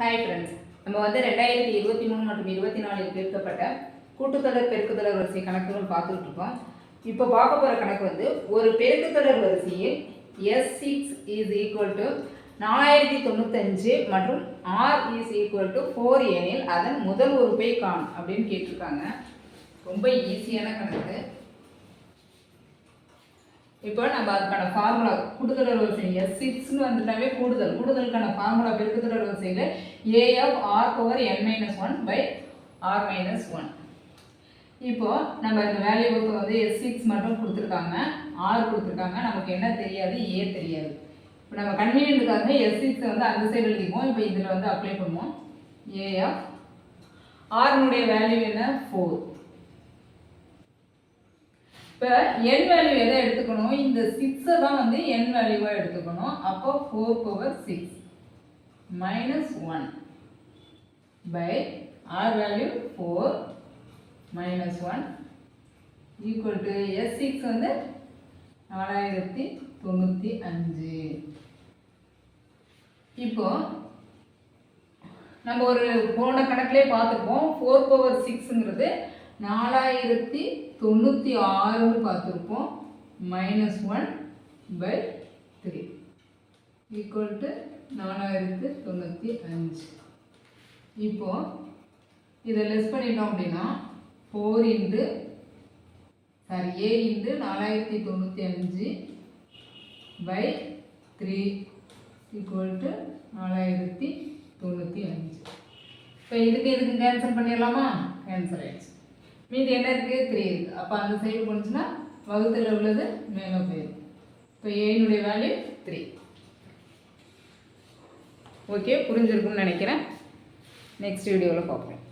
Hi friends நம்ம வந்து ரெண்டாயிரத்தி இருபத்தி மூணு மற்றும் இருபத்தி நாலில் பிரிக்கப்பட்ட கூட்டுத்தொடர் பெருக்குத்தொடர் வரிசை கணக்குகள் பார்த்துட்டு இருக்கோம். இப்போ பார்க்க போகிற கணக்கு வந்து ஒரு பெருக்குத்தொடர் வரிசையில் S six is equal to நாலாயிரத்தி தொண்ணூத்தஞ்சு மற்றும் R is equal to four எனில் அதன் முதல் உறுப்பை காண் அப்படின்னு கேட்டிருக்காங்க. ரொம்ப ஈஸியான கணக்கு. இப்போ நம்ம அதுக்கான ஃபார்முலா கூட்டுத்தொடர் வரிசை எஸ் சிக்ஸ்னு வந்துட்டாவே கூடுதல். கூடுதலுக்கான ஃபார்முலா பெருக்குத்தொடர் வரிசையில் A of R power N minus one by R minus one இப்போ நம்ம இந்த வேல்யூவுக்கு வந்து எஸ் சிக்ஸ் மட்டும் கொடுத்துருக்காங்க. ஆர் கொடுத்துருக்காங்க. நமக்கு என்ன தெரியாது? ஏ தெரியாது. இப்போ நம்ம கன்வீனியன்ட்டுக்காக எஸ் சிக்ஸ் வந்து அந்த சைடு எழுதிப்போம் இப்போ இதில் வந்து அப்ளை பண்ணுவோம். ஏ ஆஃப் ஆர்னுடைய வேல்யூ என்ன? ஃபோர் இப்போ என் வேல்யூ எதை எடுத்துக்கணும்? இந்த சிக்ஸை தான் வந்து என் வேல்யூவாக எடுத்துக்கணும். அப்போ four power six minus one by R value four minus one equal to S six வந்து நாலாயிரத்தி தொண்ணூற்றி அஞ்சு. இப்போ நம்ம ஒரு போன கணக்கிலே பார்த்துருப்போம். ஃபோர் பவர் சிக்ஸுங்கிறது நாலாயிரத்தி தொண்ணூற்றி ஆறுன்னு பார்த்துருப்போம். Minus one by three equal to நாலாயிரத்து தொண்ணூற்றி அஞ்சு. இப்போது இதை லெஸ் பண்ணிட்டோம் அப்படின்னா four into sorry A into நாலாயிரத்தி தொண்ணூற்றி அஞ்சு பை த்ரீ ஈக்குவல் டு நாலாயிரத்தி தொண்ணூற்றி அஞ்சு. இப்போ இதுக்கு இதுக்கு கேன்சல் பண்ணிடலாமா? கேன்சல் ஆயிடுச்சு. மீதி என்ன இருக்குது த்ரீ இருக்குது அப்போ அந்த சைடு போணுச்சுன்னா வகுத்தில் உள்ளது மேலும் போயிடும் இப்போ ஏனுடைய வேல்யூ த்ரீ ஓகே புரிஞ்சிருக்கும்னு நினைக்கிறேன். நெக்ஸ்ட் வீடியோவில் பார்ப்பேன்